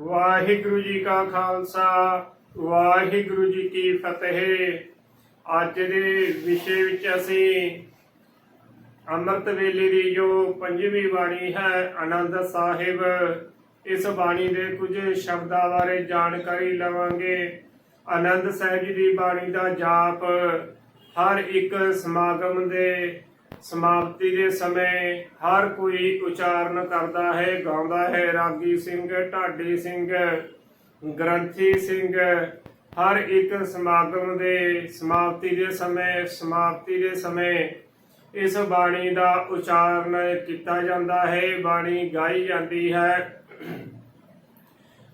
ਵਾਹਿਗੁਰੂ ਜੀ ਕਾ ਖਾਲਸਾ, ਵਾਹਿਗੁਰੂ ਜੀ ਕੀ ਫਤਿਹ। ਅੱਜ ਦੇ ਵਿਸ਼ੇ ਵਿੱਚ ਅਸੀਂ ਅੰਮ੍ਰਿਤ ਵੇਲੇ ਦੀ ਜੋ ਪੰਜਵੀਂ ਬਾਣੀ ਹੈ, ਆਨੰਦ ਸਾਹਿਬ, ਇਸ ਬਾਣੀ ਦੇ ਕੁਝ ਸ਼ਬਦਾਂ ਬਾਰੇ ਜਾਣਕਾਰੀ ਲਵਾਂਗੇ। ਆਨੰਦ ਸਾਹਿਬ ਜੀ ਦੀ ਬਾਣੀ ਦਾ ਜਾਪ ਹਰ ਇੱਕ ਸਮਾਗਮ ਦੇ ਸਮਾਪਤੀ ਦੇ ਸਮੇਂ ਹਰ ਕੋਈ ਉਚਾਰਨ ਕਰਦਾ ਹੈ, ਗਾਉਂਦਾ ਹੈ। ਰਾਗੀ ਸਿੰਘ, ਢਾਡੀ ਸਿੰਘ, ਗ੍ਰੰਥੀ ਸਿੰਘ, ਹਰ ਇੱਕ ਸਮਾਗਮ ਦੇ ਸਮਾਪਤੀ ਦੇ ਸਮੇਂ, ਸਮਾਪਤੀ ਦੇ ਸਮੇਂ ਇਸ ਬਾਣੀ ਦਾ ਉਚਾਰਨ ਕੀਤਾ ਜਾਂਦਾ ਹੈ। ਬਾਣੀ ਗਾਈ ਜਾਂਦੀ ਹੈ।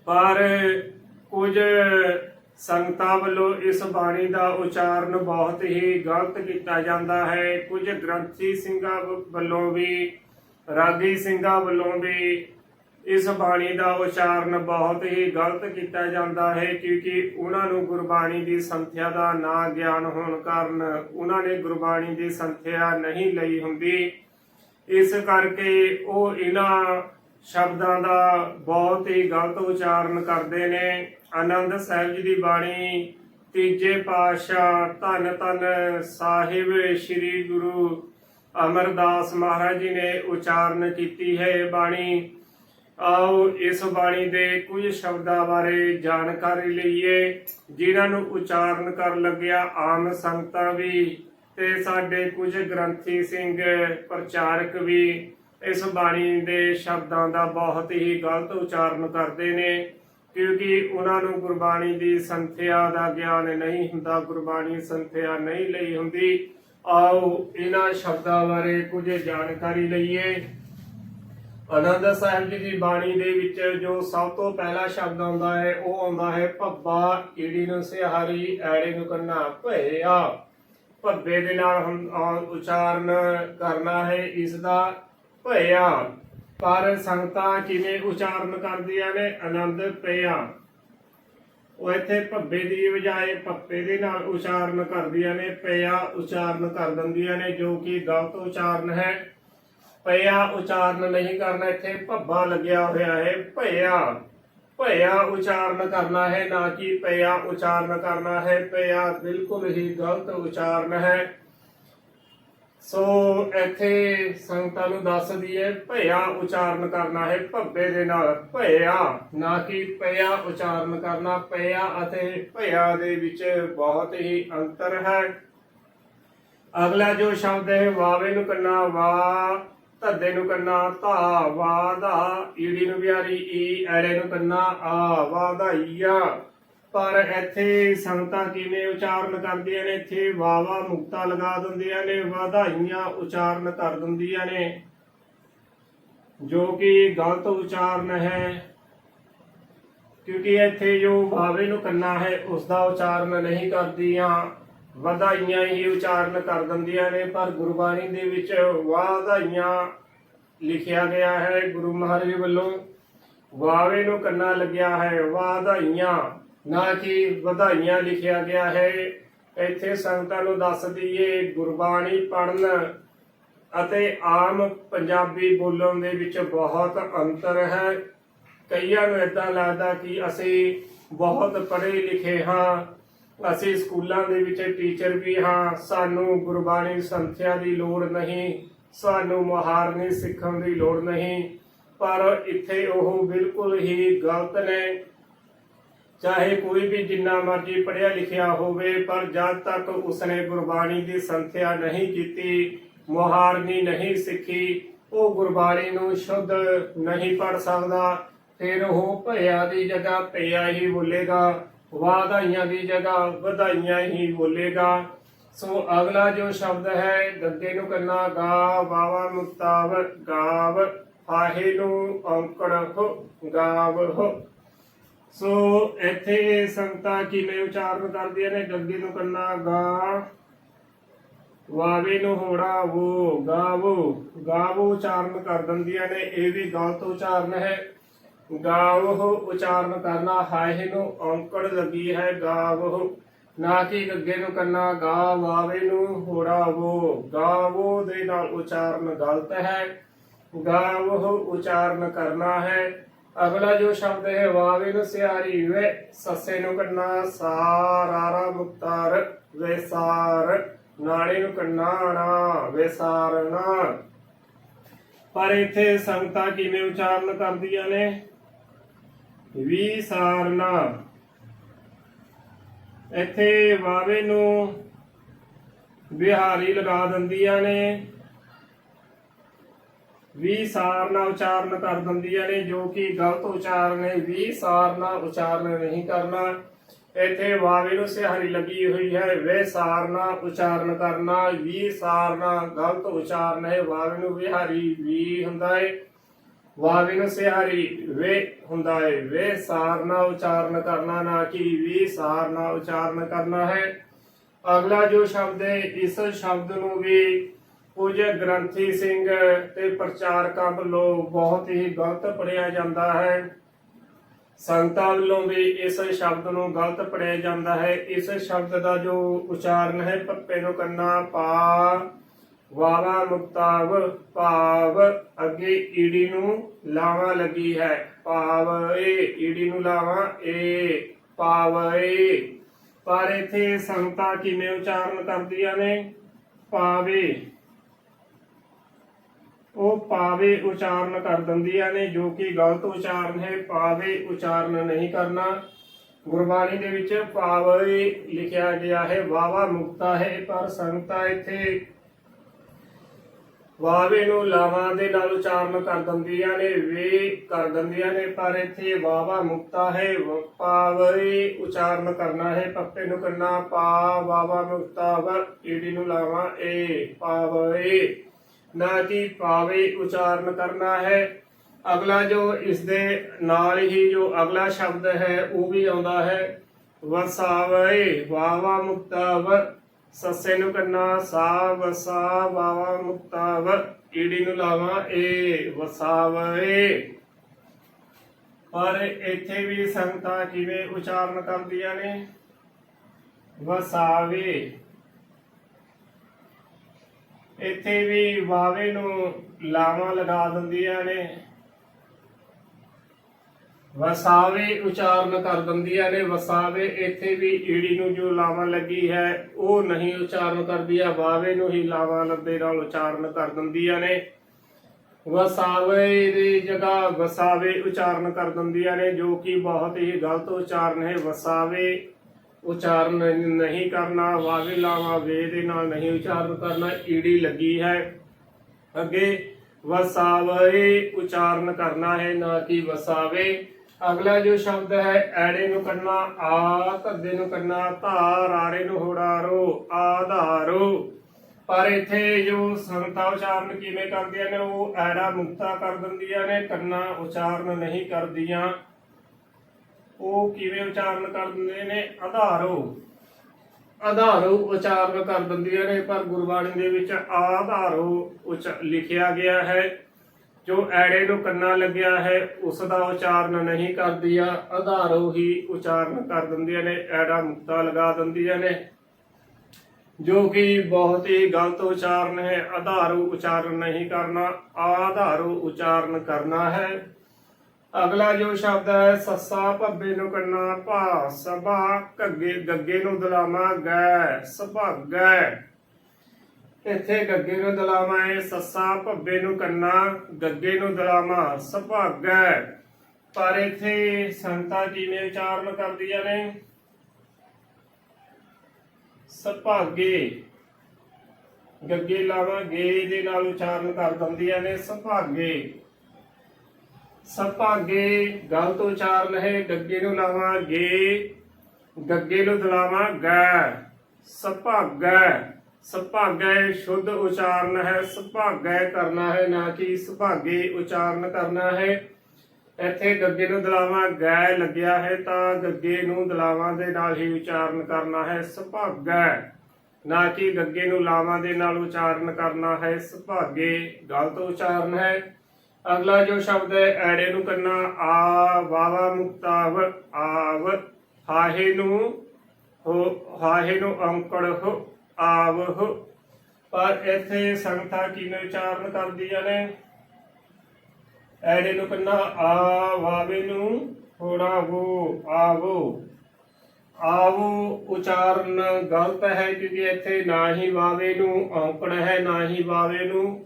ਪਰ ਕੁਝ ਸੰਗਤਾਂ ਵੱਲੋਂ ਇਸ ਬਾਣੀ ਦਾ ਉਚਾਰਨ ਬਹੁਤ ਹੀ ਗਲਤ ਕੀਤਾ ਜਾਂਦਾ ਹੈ। ਕੁਝ ਗ੍ਰੰਥੀ ਸਿੰਘਾਂ ਵੱਲੋਂ ਵੀ, ਰਾਗੀ ਸਿੰਘਾਂ ਵੱਲੋਂ ਵੀ ਇਸ ਬਾਣੀ ਦਾ ਉਚਾਰਨ ਬਹੁਤ ਹੀ ਗਲਤ ਕੀਤਾ ਜਾਂਦਾ ਹੈ ਕਿਉਂਕਿ ਉਹਨਾਂ ਨੂੰ ਗੁਰਬਾਣੀ ਦੀ ਸੰਥਿਆ ਦਾ ਨਾ ਗਿਆਨ ਹੋਣ ਕਾਰਨ ਉਹਨਾਂ ਨੇ ਗੁਰਬਾਣੀ ਦੀ ਸੰਥਿਆ ਨਹੀਂ ਲਈ ਹੁੰਦੀ। ਇਸ ਕਰਕੇ ਉਹ ਇਹਨਾਂ ਸ਼ਬਦਾਂ ਦਾ ਬਹੁਤ ਹੀ ਗਲਤ ਉਚਾਰਨ ਕਰਦੇ ਨੇ। ਆਨੰਦ ਸਾਹਿਬ ਜੀ ਦੀ ਬਾਣੀ, ਤੀਜੇ ਪਾਤਸ਼ਾਹ ਧੰਨ ਧੰਨ ਸਾਹਿਬ ਸ੍ਰੀ ਗੁਰੂ ਅਮਰਦਾਸ ਮਹਾਰਾਜ ਜੀ ਨੇ ਉਚਾਰਨ ਕੀਤੀ ਹੈ ਇਹ ਬਾਣੀ। ਆਓ ਇਸ ਬਾਣੀ ਦੇ ਕੁਝ ਸ਼ਬਦਾਂ ਬਾਰੇ ਜਾਣਕਾਰੀ ਲਈਏ, ਜਿਨ੍ਹਾਂ ਨੂੰ ਉਚਾਰਨ ਕਰਨ ਲੱਗਿਆ ਆਮ ਸੰਗਤਾਂ ਵੀ ਤੇ ਸਾਡੇ ਕੁਝ ਗ੍ਰੰਥੀ ਸਿੰਘ, ਪ੍ਰਚਾਰਕ ਵੀ ਇਸ ਬਾਣੀ ਦੇ ਸ਼ਬਦਾਂ ਦਾ ਬਹੁਤ ਹੀ ਗਲਤ ਉਚਾਰਨ ਕਰਦੇ ਨੇ, ਕਿਉਂਕਿ ਉਹਨਾਂ ਨੂੰ ਗੁਰਬਾਣੀ ਦੀ ਸੰਥਿਆ ਦਾ ਗਿਆਨ ਨਹੀਂ ਹੁੰਦਾ, ਗੁਰਬਾਣੀ ਸੰਥਿਆ ਨਹੀਂ ਲਈ ਹੁੰਦੀ। ਆਓ ਇਹਨਾਂ ਸ਼ਬਦਾਂ ਬਾਰੇ ਕੁਝ ਜਾਣਕਾਰੀ ਲਈਏ। ਆਨੰਦ ਸਾਹਿਬ ਜੀ ਦੀ ਬਾਣੀ ਦੇ ਵਿੱਚ ਜੋ ਸਭ ਤੋਂ ਪਹਿਲਾ ਸ਼ਬਦ ਆਉਂਦਾ ਹੈ, ਉਹ ਆਉਂਦਾ ਹੈ, ਭੱਬਾ ਈੜੀ ਨੂੰ ਸਿਹਾਰੀ ਐੜੇ ਨੂੰ ਕੰਨਾ ਭਇਆ। ਭੱਬੇ ਦੇ ਨਾਲ ਹਮ ਉਚਾਰਨ ਕਰਨਾ ਹੈ ਇਸ ਦਾ ਭਇਆ। ਪਰ ਸੰਗਤਾਂ ਕਿਵੇਂ ਉਚਾਰਨ ਕਰਦੀਆਂ ਨੇ, ਆਨੰਦ ਪਿਆ। ਉਹ ਇੱਥੇ ਭੱਬੇ ਦੀ ਬਜਾਏ ਪੱਪੇ ਦੇ ਨਾਲ ਉਚਾਰਨ ਕਰਦੀਆਂ ਨੇ, ਪਿਆ ਉਚਾਰਨ ਕਰ ਦਿੰਦੀਆਂ ਨੇ, ਜੋ ਕਿ ਗਲਤ ਉਚਾਰਨ ਹੈ। ਪਿਆ ਉਚਾਰਨ ਨਹੀਂ ਕਰਨਾ, ਇੱਥੇ ਭੱਬਾ ਲੱਗਿਆ ਹੋਇਆ ਹੈ। ਭਇਆ ਭਇਆ ਉਚਾਰਨ ਕਰਨਾ ਹੈ, ਨਾ ਕਿ ਪਿਆ ਉਚਾਰਨ ਕਰਨਾ ਹੈ। ਪਿਆ ਬਿਲਕੁਲ ਹੀ ਗਲਤ ਉਚਾਰਨ ਹੈ। ਸੋ ਇੱਥੇ ਸੰਗਤਾਂ ਨੂੰ ਦੱਸਦੀ ਦਈਏ, ਭਇਆ ਉਚਾਰਨ ਕਰਨਾ ਹੈ ਭੱਬੇ ਦੇ ਨਾਲ। ਭਇਆ, ਨਾ ਕਿ ਪਿਆ ਉਚਾਰਨ ਕਰਨਾ। ਪਿਆ ਅਤੇ ਭਇਆ ਦੇ ਵਿੱਚ ਬਹੁਤ ਹੀ ਅੰਤਰ ਹੈ। ਅਗਲਾ ਜੋ ਸ਼ਬਦ ਹੈ, ਵਾਵੇ ਨੂੰ ਕੰਨਾ, ਵਾ, ਧੱਦੇ ਨੂੰ ਕੰਨਾ, ਧਾ, ਵਾ ਦਾ ਈੜੀ ਨੂੰ ਵਿਆਰੀ ਈ ਐੜੇ ਨੂੰ ਕੰਨਾ, ਆ, ਵਾ ਪਰ ਇੱਥੇ ਸੰਗਤਾਂ ਕਿਵੇਂ ਉਚਾਰਨ ਕਰਦੀਆਂ ਨੇ? ਇੱਥੇ ਵਾਵਾ ਮੁਕਤਾ ਲਗਾ ਦਿੰਦੀਆਂ ਨੇ, ਵਧਾਈਆਂ ਉਚਾਰਨ ਕਰ ਦਿੰਦੀਆਂ ਨੇ। ਜੋ ਕਿ ਗਲਤ ਉਚਾਰਨ ਹੈ, ਕਿਉਂਕਿ ਇੱਥੇ ਜੋ ਵਾਵੇ ਨੂੰ ਕੰਨਾ ਹੈ ਉਸ ਦਾ ਉਚਾਰਨ ਨਹੀਂ ਕਰਦੀਆਂ। ਵਧਾਈਆਂ ਹੀ ਉਚਾਰਨ ਕਰ ਦਿੰਦੀਆਂ ਨੇ, ਪਰ ਗੁਰਬਾਣੀ ਦੇ ਵਿੱਚ ਵਧਾਈਆਂ ਲਿਖਿਆ ਗਿਆ ਹੈ ਗੁਰੂ ਮਹਾਰਾਜ ਵੱਲੋਂ। ਵਾਵੇ ਨੂੰ ਕੰਨਾ ਲੱਗਿਆ ਹੈ, ਵਧਾਈਆਂ ਨਾ ਕਿ ਵਧਾਈਆਂ ਲਿਖਿਆ ਗਿਆ ਹੈ। ਇੱਥੇ ਸੰਗਤਾਂ ਨੂੰ ਦੱਸ ਦਈਏ, ਗੁਰਬਾਣੀ ਪੜਨ ਅਤੇ ਆਮ ਪੰਜਾਬੀ ਬੋਲਣ ਦੇ ਵਿੱਚ ਬਹੁਤ ਅੰਤਰ ਹੈ। ਕਈਆਂ ਨੂੰ ਇਦਾਂ ਲੱਗਦਾ ਕਿ ਅਸੀਂ ਬਹੁਤ ਪੜ੍ਹੇ ਲਿਖੇ ਹਾਂ, ਅਸੀਂ ਸਕੂਲਾਂ ਦੇ ਵਿੱਚ ਟੀਚਰ ਵੀ ਹਾਂ, ਸਾਨੂੰ ਗੁਰਬਾਣੀ ਸੰਥਿਆ ਦੀ ਲੋੜ ਨਹੀਂ, ਸਾਨੂੰ ਮੁਹਾਰਨੀ ਸਿੱਖਣ ਦੀ ਲੋੜ ਨਹੀਂ, ਪਰ ਇੱਥੇ ਉਹ ਬਿਲਕੁਲ ਹੀ ਗਲਤ ਨੇ। ਚਾਹੇ ਕੋਈ ਵੀ ਜਿੰਨਾ ਮਰਜ਼ੀ ਪੜ੍ਹਿਆ ਲਿਖਿਆ ਹੋਵੇ, ਪਰ ਜਦ ਤੱਕ ਉਸਨੇ ਗੁਰਬਾਣੀ ਦੀ ਸੰਥਿਆ ਨਹੀਂ ਕੀਤੀ, ਮੁਹਾਰਨੀ ਨਹੀਂ ਸਿੱਖੀ, ਉਹ ਗੁਰਬਾਣੀ ਨੂੰ ਸ਼ੁੱਧ ਨਹੀਂ ਪੜ ਸਕਦਾ, ਫਿਰ ਉਹ ਭਇਆ ਦੀ ਜਗ੍ਹਾ ਪਿਆ ਹੀ ਬੋਲੇਗਾ, ਵਾਧਾਈਆਂ ਦੀ ਜਗ੍ਹਾ ਵਧਾਈਆਂ ਹੀ ਬੋਲੇਗਾ। ਸੋ ਅਗਲਾ ਜੋ ਸ਼ਬਦ ਹੈ, ਗੱਗੇ ਨੂੰ ਕਰਨਾ ਗਾ, ਵਾਵਾ ਮੁਕਤਾਵ, ਗਾਵ, ਆਹੇ ਨੂੰ ਔਂਕੜ ਹੋ ਗਾਵ ਹੋ ਸੋ ਇੱਥੇ ਸੰਗਤਾਂ ਕਿਵੇਂ ਉਚਾਰਨ ਕਰਦੀਆਂ ਨੇ? ਗੱਗੇ ਨੂੰ ਕੰਨਾ ਗਾ, ਵਾਵੇ ਨੂੰ ਹੋੜਾ ਵੋ ਗਾਵੋ ਗਾਵੋ ਉਚਾਰਨ ਕਰ ਦਿੰਦੀਆਂ ਨੇ, ਇਹ ਵੀ ਗਲਤ ਉਚਾਰਨ ਹੈ। ਗਾਵੋ ਉਚਾਰਨ ਕਰਨਾ ਹਾਏ ਨੂੰ ਔਂਕੜ ਲੱਗੀ ਹੈ ਗਾਵੋ ਨਾ ਕਿ ਗੱਗੇ ਨੂੰ ਕੰਨਾ ਗਾ, ਵਾਵੇ ਨੂੰ ਹੋੜਾ ਵੋ। ਗਾਵੋ ਦੇ ਨਾਲ ਉਚਾਰਨ ਗਲਤ ਹੈ। ਗਾਵੋ ਉਚਾਰਨ ਕਰਨਾ ਹੈ। ਅਗਲਾ ਜੋ ਸ਼ਬਦ ਹੈ ਵਾਵੇ ਨੂੰ ਸਿਆਰੀ ਵੇ, ਸੱਸੇ ਨੂੰ ਕੰਨਾ ਸਾਰਾਰਾ ਮੁਕਤਾਰ ਵੇਸਾਰ ਨਾਲੇ ਨੂੰ ਕੰਨਾ ਨਾ। ਪਰ ਇੱਥੇ ਸੰਗਤਾਂ ਕਿਵੇਂ ਉਚਾਰਨ ਕਰਦੀਆਂ ਨੇ? ਵੀ ਸਾਰਨਾ ਇੱਥੇ ਵਾਵੇ ਨੂੰ ਬਿਹਾਰੀ ਲਗਾ ਦਿੰਦੀਆਂ ਨੇ। ਵੀ ਸਾਰਨਾ ਉਚਾਰਨ ਕਰ ਦਿੰਦੀਆਂ ਨੇ, ਜੋ ਕਿ ਗਲਤ ਉਚਾਰਨ ਹੈ ਵੀ ਸਾਰਨਾ ਉਚਾਰਨ ਨਹੀਂ ਕਰਨਾ। ਇੱਥੇ ਵਾਵੇ ਨੂੰ ਸਿਹਾਰੀ ਲੱਗੀ ਹੋਈ ਹੈ, ਵੇ ਸਾਰਨਾ ਉਚਾਰਨ ਕਰਨਾ, ਵੀ ਸਾਰਨਾ ਗਲਤ ਉਚਾਰਨ ਹੈ, ਵਾਵੇ ਨੂੰ ਵਿਹਾਰੀ ਵੀ ਹੁੰਦਾ ਹੈ। ਵਾਵੇ ਨੂੰ ਸਿਹਾਰੀ ਵੇ ਹੁੰਦਾ ਹੈ, ਵੇ ਸਾਰਨਾ ਉਚਾਰਨ ਕਰਨਾ, ਨਾ ਕਿ ਵੀ ਸਾਰਨਾ ਉਚਾਰਨ ਕਰਨਾ ਹੈ। ਅਗਲਾ ਜੋ ਸ਼ਬਦ ਹੈ, ਇਸ ਸ਼ਬਦ ਨੂੰ ਵੀ ਕੁਝ ਗ੍ਰੰਥੀ ਸਿੰਘ ਤੇ ਪ੍ਰਚਾਰਕਾਂ ਵੱਲੋਂ ਬਹੁਤ ਹੀ ਗਲਤ ਪੜਿਆ ਜਾਂਦਾ ਹੈ। ਸੰਗਤਾਂ ਵੱਲੋਂ ਵੀ ਇਸ ਸ਼ਬਦ ਨੂੰ ਗਲਤ ਪੜਿਆ ਜਾਂਦਾ ਹੈ। ਇਸ ਸ਼ਬਦ ਦਾ ਜੋ ਉਚਾਰਨ ਹੈ ਪੱਪੇ ਨੂੰ ਕੰਨਾ ਪਾ ਵਾਵਾ ਮੁਕਤਾਵ, ਭਾਵ, ਅੱਗੇ ਈੜੀ ਨੂੰ ਲਾਵਾ ਲੱਗੀ ਹੈ। ਭਾਵ ਏ, ਈੜੀ ਨੂੰ ਲਾਵਾ ਏ, ਭਾਵ ਏ। ਪਰ ਇੱਥੇ ਸੰਗਤਾਂ ਕਿਵੇਂ ਉਚਾਰਨ ਕਰਦੀਆਂ ਨੇ? ਪਾਵੇ ਉਹ ਪਾਵੇ ਉਚਾਰਨ ਕਰ ਦਿੰਦੀਆਂ ਨੇ, ਜੋ ਕਿ ਗਲਤ ਉਚਾਰਨ ਹੈ, ਪਾਵੇ ਉਚਾਰਨ ਨਹੀਂ ਕਰਨਾ। ਗੁਰਬਾਣੀ ਦੇ ਵਿੱਚ ਪਾਵੇ ਲਿਖਿਆ ਗਿਆ ਹੈ ਵਾਵਾ ਮੁਕਤਾ ਹੈ, ਪਰ ਸੰਗਤਾਂ ਇੱਥੇ ਵਾਵੇ ਨੂੰ ਲਾਵਾਂ ਦੇ ਨਾਲ ਉਚਾਰਨ ਕਰ ਦਿੰਦੀਆਂ ਨੇ, ਵੇ ਕਰ ਦਿੰਦੀਆਂ ਨੇ, ਪਰ ਇੱਥੇ ਵਾਵਾ ਮੁਕਤਾ ਹੈ ਵ- ਪਾਵੇ ਉਚਾਰਨ ਕਰਨਾ ਹੈ, ਪੱਪੇ ਨੂੰ ਕਰਨਾ ਪਾ ਵਾਵਾ ਮੁਕਤਾ, ਵ, ਈੜੀ ਨੂੰ ਲਾਵਾਂ, ਏ, ਪਾਵੇ। ਨਾ ਕਿ ਪਾਵੇ ਉਚਾਰਨ ਕਰਨਾ ਹੈ। ਅਗਲਾ ਜੋ ਇਸ ਦੇ ਨਾਲ ਹੀ ਜੋ ਅਗਲਾ ਸ਼ਬਦ ਹੈ, ਉਹ ਵੀ ਆਉਂਦਾ ਹੈ। ਵਸਾਵੇ ਵਾਵਾ ਮੁਕਤਾ ਸੱਸੇ ਨੂੰ ਕੰਨਾ ਸਾ ਵਸਾ ਵਾਵਾ ਮੁਕਤਾ ਈੜੀ ਨੂੰ ਲਾਵਾਂ ਏ ਵਸਾਵੇ ਪਰ ਇੱਥੇ ਵੀ ਸੰਗਤਾਂ ਕਿਵੇਂ ਉਚਾਰਨ ਕਰਦੀਆਂ ਨੇ? ਵਸਾਵੇ ਇੱਥੇ ਵੀ ਵਾਵੇ ਨੂੰ ਲਾਵਾਂ ਲਗਾ ਦਿੰਦੀਆਂ ਨੇ। ਵਸਾਵੇ ਉਚਾਰਨ ਕਰ ਦਿੰਦੀਆਂ ਨੇ। ਵਸਾਵੇ ਇੱਥੇ ਵੀ ਈੜੀ ਨੂੰ ਜੋ ਲਾਵਾਂ ਲੱਗੀ ਹੈ, ਉਹ ਨਹੀਂ ਉਚਾਰਨ ਕਰਦੀਆਂ। ਵਾਵੇ ਨੂੰ ਹੀ ਲਾਵਾਂ ਲੱਦੇ ਨਾਲ ਉਚਾਰਨ ਕਰ ਦਿੰਦੀਆਂ ਨੇ। ਵਸਾਵੇ ਦੀ ਜਗ੍ਹਾ ਵਸਾਵੇ ਉਚਾਰਨ ਕਰ ਦਿੰਦੀਆਂ ਨੇ, ਜੋ ਕਿ ਬਹੁਤ ਹੀ ਗਲਤ ਉਚਾਰਨ ਹੈ। ਵਸਾਵੇ ਉਚਾਰਨ ਨਹੀਂ ਕਰਨਾ ਵਾਵੇ ਲਾਵਾ ਵੇ ਦੇ ਨਾਲ ਨਹੀਂ ਉਚਾਰਨ ਕਰਨਾ, ਈੜੀ ਲੱਗੀ ਹੈ। ਅੱਗੇ, ਵਸਾਵੇ, ਉਚਾਰਨ ਕਰਨਾ ਹੈ, ਨਾ ਕਿ ਵਸਾਵੇ। ਅਗਲਾ ਜੋ ਸ਼ਬਦ ਹੈ, ਐੜੇ ਨੂੰ ਕਰਨਾ ਆ ਧੱਦੇ ਨੂੰ ਕਰਨਾ ਧਾਰ ਆੜੇ ਨੂੰ ਹੋੜਾਰੋ, ਆਧਾਰੋ। ਪਰ ਇੱਥੇ ਜੋ ਸੰਤਾ ਉਚਾਰਨ ਕਿਵੇਂ ਕਰਦੀਆਂ ਨੇ, ਉਹ ਐੜਾ ਮੁਕਤਾ ਕਰ ਦਿੰਦੀਆਂ ਨੇ, ਕੰਨਾ ਉਚਾਰਨ ਨਹੀਂ ਕਰਦੀਆਂ। ਉਹ ਕਿਵੇਂ ਉਚਾਰਨ ਕਰ ਦਿੰਦੇ ਨੇ? ਆਧਾਰੋ। ਆਧਾਰੋ ਉਚਾਰਨ ਕਰ ਦਿੰਦੀਆਂ ਨੇ, ਪਰ ਗੁਰਬਾਣੀ ਦੇ ਵਿੱਚ ਆਧਾਰੋ ਉਚ ਲਿਖਿਆ ਗਿਆ ਹੈ। ਜੋ ਐੜੇ ਨੂੰ ਕੰਨਾ ਲੱਗਿਆ ਹੈ, ਉਸ ਦਾ ਉਚਾਰਨ ਨਹੀਂ ਕਰਦੀਆਂ। ਆਧਾਰੋ ਹੀ ਉਚਾਰਨ ਕਰ ਦਿੰਦੀਆਂ ਨੇ, ਐੜਾ ਮੁਕਤਾ ਲਗਾ ਦਿੰਦੀਆਂ ਨੇ। ਜੋ ਕਿ ਬਹੁਤ ਹੀ ਗਲਤ ਉਚਾਰਨ ਹੈ। ਆਧਾਰੂ ਉਚਾਰਨ ਨਹੀਂ ਕਰਨਾ, ਆਧਾਰੋ ਉਚਾਰਨ ਕਰਨਾ ਹੈ। ਅਗਲਾ ਜੋ ਸ਼ਬਦ ਹੈ, ਸੱਸਾ ਭੱਬੇ ਨੂੰ ਕੰਨਾ ਭਾ ਸਭਾ ਘੱਗੇ ਗੱਗੇ ਨੂੰ ਦਲਾਮਾ ਗੈ, ਸੁਭਾਗੈ। ਇੱਥੇ ਗੱਗੇ ਨੂੰ ਦਲਾਮਾ ਹੈ, ਸੱਸਾ ਭੱਬੇ ਨੂੰ ਕੰਨਾ, ਗੱਗੇ ਨੂੰ ਦਲਾਮਾ, ਸੁਭਾਗੈ। ਪਰ ਇੱਥੇ ਸੰਤਾ ਕਿਵੇਂ ਉਚਾਰਨ ਕਰਦੀਆਂ ਨੇ? ਸੁਭਾਗੇ। ਗੱਗੇ ਲਾਵਾਂ ਗੇ ਦੇ ਨਾਲ ਉਚਾਰਨ ਕਰ ਦਿੰਦੀਆਂ ਨੇ, ਸੁਭਾਗੇ। ਸੁਭਾਗੇ ਗਲਤ ਉਚਾਰਨ ਹੈ ਗੱਗੇ ਨੂੰ ਲਾਵਾਂ ਗੇ, ਗੱਗੇ ਨੂੰ ਦਲਾਵਾਂ ਗੈ। ਸੁਭਾਗੈ ਸੁਭਾਗੈ ਸ਼ੁੱਧ ਉਚਾਰਨ ਹੈ ਸੁਭਾਗੈ ਕਰਨਾ ਹੈ, ਨਾ ਕਿ ਸੁਭਾਗੇ ਉਚਾਰਨ ਕਰਨਾ ਹੈ। ਇੱਥੇ ਗੱਗੇ ਨੂੰ ਦਲਾਵਾਂ ਗੈ ਲੱਗਿਆ ਹੈ, ਤਾਂ ਗੱਗੇ ਨੂੰ ਦਲਾਵਾਂ ਦੇ ਨਾਲ ਹੀ ਉਚਾਰਨ ਕਰਨਾ ਹੈ। ਸੁਭਾਗੈ ਨਾ ਕਿ ਗੱਗੇ ਨੂੰ ਲਾਵਾਂ ਦੇ ਨਾਲ ਉਚਾਰਨ ਕਰਨਾ ਹੈ। ਸਭਾਗੇ ਗਲਤ ਉਚਾਰਨ ਹੈ। ਅਗਲਾ ਜੋ ਸ਼ਬਦ ਹੈ, ਐੜੇ ਨੂੰ ਕਰਨਾ ਆ, ਵਾਵਾ ਮੁਕਤਾਵ, ਆਵ, ਹਾਹੇ ਨੂੰ, ਹੋ, ਹਾਹੇ ਨੂੰ ਅੰਕੜ ਹੋ, ਆਵ, ਹੋ। ਪਰ ਇੱਥੇ ਸੰਗਤਾਂ ਕਿਵੇਂ ਉਚਾਰਨ ਕਰਦੀਆਂ ਨੇ? ਐੜੇ ਨੂੰ ਕੰਨਾ, ਆ, ਵਾਵੇ ਨੂੰ ਥੋੜਾ ਵੋ, ਆਵੋ। ਆਵੋ ਉਚਾਰਨ ਗਲਤ ਹੈ ਕਿਉਂਕਿ ਇੱਥੇ ਨਾ ਹੀ ਵਾਵੇ ਨੂੰ ਔਂਕੜ ਹੈ, ਨਾ ਹੀ ਵਾਵੇ ਨੂੰ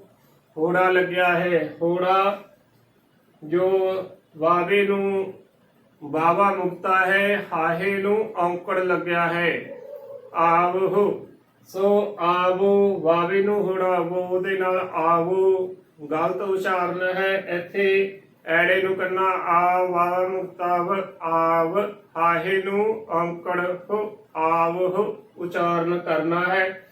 ਹੋੜਾ ਲੱਗਿਆ ਹੈ। ਹੋੜਾ ਜੋ ਵਾਵੇ ਨੂੰ ਬਾਵਾ ਮੁਕਤਾ ਹੈ, ਹਾਹੇ ਨੂੰ ਔਂਕੜ ਲੱਗਿਆ ਹੈ। ਆਵੋ ਸੋ ਆਵੋ ਵਾਵੇ ਨੂੰ ਹੋੜਾ ਉਹਦੇ ਨਾਲ ਆਵੋ। ਗਲਤ ਉਚਾਰਨ ਹੈ, ਇੱਥੇ ਐੜੇ ਨੂੰ ਕਰਨਾ ਆ ਵਾ ਮੁਕਤਾਵ ਆਵ, ਹਾਹੇ ਨੂੰ ਔਂਕੜ, ਹੋ ਆਵ ਉਚਾਰਨ ਕਰਨਾ ਹੈ।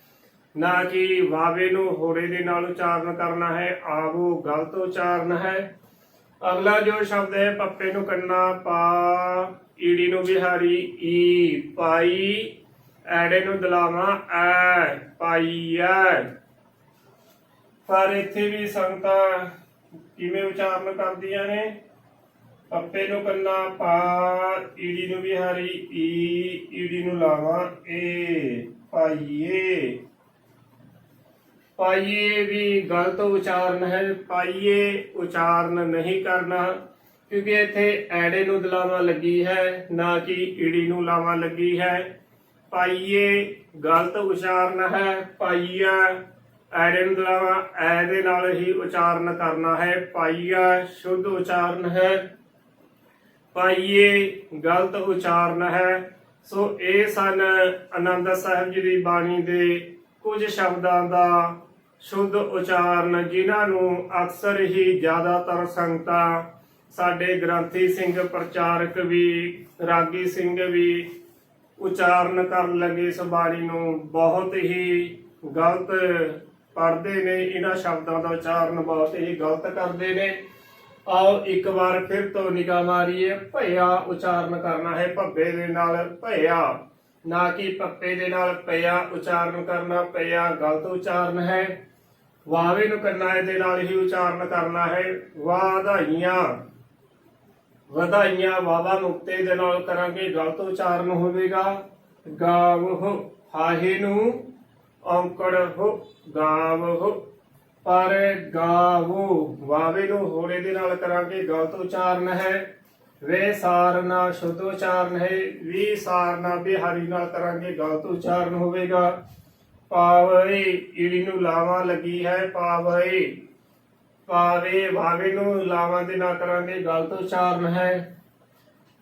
ਨਾ ਕਿ ਵਾਵੇ ਨੂੰ ਹੋੜੇ ਦੇ ਨਾਲ ਉਚਾਰਨ ਕਰਨਾ ਹੈ, ਆਵੋ ਗਲਤ ਉਚਾਰਨ ਹੈ। ਅਗਲਾ ਜੋ ਸ਼ਬਦ ਹੈ, ਪੱਪੇ ਨੂੰ ਕੰਨਾ ਪਾ, ਈੜੀ ਨੂੰ ਬਿਹਾਰੀ ਈ ਪਾਈ, ਐੜੇ ਨੂੰ ਦਲਾਵਾ, ਐ ਪਾਈ, ਐ। ਪਰ ਇੱਥੇ ਵੀ ਸੰਗਤਾਂ ਕਿਵੇਂ ਉਚਾਰਨ ਕਰਦੀਆਂ ਨੇ? ਪੱਪੇ ਨੂੰ ਕੰਨਾ ਪਾ, ਈੜੀ ਨੂੰ ਬਿਹਾਰੀ ਈ, ਈੜੀ ਨੂੰ ਲਾਵਾ, ਏ ਪਾਈਏ ਪਾਈਏ ਵੀ ਗਲਤ ਉਚਾਰਨ ਹੈ, ਪਾਈਏ ਉਚਾਰਨ ਨਹੀਂ ਕਰਨਾ, ਕਿਉਂਕਿ ਇੱਥੇ ਐੜੇ ਨੂੰ ਦਲਾਵਾ ਲੱਗੀ ਹੈ, ਨਾ ਕਿ ਈੜੀ ਨੂੰ ਲਾਵਾ ਲੱਗੀ ਹੈ। ਪਾਈਏ ਗਲਤ ਉਚਾਰਨ ਹੈ, ਪਾਈਆ ਐੜੇ ਨੂੰ ਦਲਾਵਾ ਐ ਦੇ ਨਾਲ ਹੀ ਉਚਾਰਨ ਕਰਨਾ ਹੈ, ਪਾਈਆ ਸ਼ੁੱਧ ਉਚਾਰਨ ਹੈ। ਪਾਈਏ ਗਲਤ ਉਚਾਰਨ ਹੈ। ਸੋ ਇਹ ਸਨ ਆਨੰਦ ਸਾਹਿਬ ਜੀ ਦੀ ਬਾਣੀ ਦੇ ਕੁਝ ਸ਼ਬਦਾਂ ਦਾ ਸ਼ੁੱਧ ਉਚਾਰਨ ਜਿਨ੍ਹਾਂ ਨੂੰ ਅਕਸਰ ਹੀ ਜ਼ਿਆਦਾਤਰ ਸੰਗਤਾਂ, ਸਾਡੇ ਗ੍ਰੰਥੀ ਸਿੰਘ ਪ੍ਰਚਾਰਕ ਵੀ, ਰਾਗੀ ਸਿੰਘ ਵੀ ਉਚਾਰਨ ਕਰਨ ਲੱਗੇ ਇਸ ਬਾਣੀ ਨੂੰ ਬਹੁਤ ਹੀ ਗਲਤ ਪੜ੍ਹਦੇ ਨੇ। ਇਹਨਾਂ ਸ਼ਬਦਾਂ ਦਾ ਉਚਾਰਨ ਬਹੁਤ ਹੀ ਗਲਤ ਕਰਦੇ ਨੇ। ਆਓ ਇੱਕ ਵਾਰ ਫਿਰ ਤੋਂ ਨਿਗਾਹ ਮਾਰੀਏ। ਭਇਆ ਉਚਾਰਨ ਕਰਨਾ ਹੈ, ਭੱਬੇ ਦੇ ਨਾਲ ਭਇਆ। ਨਾ ਕਿ ਪੱਪੇ ਦੇ ਨਾਲ ਪਿਆ ਉਚਾਰਨ ਕਰਨਾ ਪਿਆ ਗਲਤ ਉਚਾਰਨ ਹੈ। ਵਾਵੇ ਨੂੰ ਕਰਨਾ ਇਹਦੇ ਨਾਲ ਹੀ ਉਚਾਰਨ ਕਰਨਾ ਹੈ। ਵਾਧਾਈਆਂ। ਵਧਾਈਆਂ ਵਾਵਾ ਮੁਕਤੇ ਦੇ ਨਾਲ ਕਰਾਂਗੇ। ਗਲਤ ਉਚਾਰਨ ਹੋਵੇਗਾ। ਗਾਵ ਹੋ ਹਾਹੇ ਨੂੰ ਔਂਕੜ ਹੋ ਗਾਵ ਪਰ ਗਾਵੋ, ਵਾਵੇ ਨੂੰ ਹੋੜੇ ਦੇ ਨਾਲ ਕਰਾਂਗੇ। ਗਲਤ ਉਚਾਰਨ ਹੈ। ਵੇ ਸਾਰਨਾ ਸ਼ੁੱਧ ਉਚਾਰਨ ਹੈ। ਵੀ ਸਾਰਨਾ ਬਿਹਾਰੀ ਨਾਲ ਕਰਾਂਗੇ। ਗਲਤ ਉਚਾਰਨ ਹੋਵੇਗਾ। ਪਾਵੇ ਈੜੀ ਨੂੰ ਲਾਵਾਂ ਲੱਗੀ ਹੈ ਪਾਵੇ ਪਾਵੇ ਵਾਵੇ ਨੂੰ ਲਾਵਾਂ ਦੇ ਨਾ ਕਰਾਂਗੇ ਗਲਤ ਉਚਾਰਨ ਹੈ।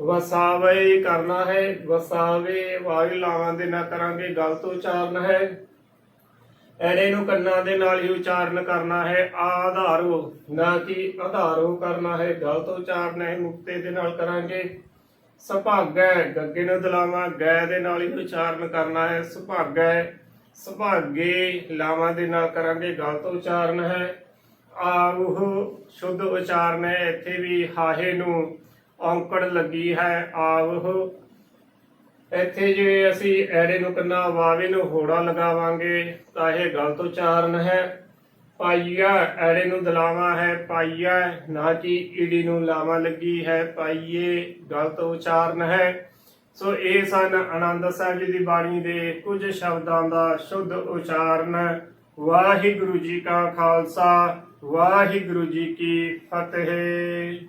ਵਸਾਵੇ ਕਰਨਾ ਹੈ, ਵਸਾਵੇ ਵਾਵੇ ਲਾਵਾਂ ਦੇ ਨਾਲ ਕਰਾਂਗੇ ਗਲਤ ਉਚਾਰਨ ਹੈ। ਐੜੇ ਨੂੰ ਕੰਨਾਂ ਦੇ ਨਾਲ ਹੀ ਉਚਾਰਨ ਕਰਨਾ ਹੈ, ਆਧਾਰੋ, ਨਾ ਕਿ ਆਧਾਰੋ ਕਰਨਾ ਹੈ ਗਲਤ ਉਚਾਰਨ ਹੈ, ਮੁਕਤੇ ਦੇ ਨਾਲ ਕਰਾਂਗੇ। ਸੁਭਾਗੈ, ਗੱਗੇ ਨੂੰ ਦਲਾਵਾਂ, ਗੈ ਦੇ ਨਾਲ ਹੀ ਉਚਾਰਨ ਕਰਨਾ ਹੈ, ਸੁਭਾਗੈ ਸੁਭਾਗੇ ਲਾਵਾਂ ਦੇ ਨਾਲ ਕਰਾਂਗੇ, ਗਲਤ ਉਚਾਰਨ ਹੈ। ਆਹ ਸ਼ੁੱਧ ਉਚਾਰਨ ਹੈ। ਇੱਥੇ ਵੀ ਹਾਹੇ ਨੂੰ ਔਂਕੜ ਲੱਗੀ ਹੈ ਆਵਹ ਇੱਥੇ ਜੇ ਅਸੀਂ ਐੜੇ ਨੂੰ ਕੰਨਾ, ਵਾਵੇ ਨੂੰ ਹੋੜਾ ਲਗਾਵਾਂਗੇ, ਤਾਂ ਇਹ ਗਲਤ ਉਚਾਰਨ ਹੈ। ਪਾਈਆ, ਐੜੇ ਨੂੰ ਦਲਾਵਾ ਹੈ, ਪਾਈਆ, ਨਾ ਕਿ ਈੜੀ ਨੂੰ ਲਾਵਾ ਲੱਗੀ ਹੈ। ਪਾਈਏ, ਗਲਤ ਉਚਾਰਨ ਹੈ। ਸੋ ਇਹ ਸਨ ਆਨੰਦ ਸਾਹਿਬ ਜੀ ਦੀ ਬਾਣੀ ਦੇ ਕੁਝ ਸ਼ਬਦਾਂ ਦਾ ਸ਼ੁੱਧ ਉਚਾਰਨ। ਵਾਹਿਗੁਰੂ ਜੀ ਕਾ ਖਾਲਸਾ, ਵਾਹਿਗੁਰੂ ਜੀ ਕੀ ਫਤਿਹ।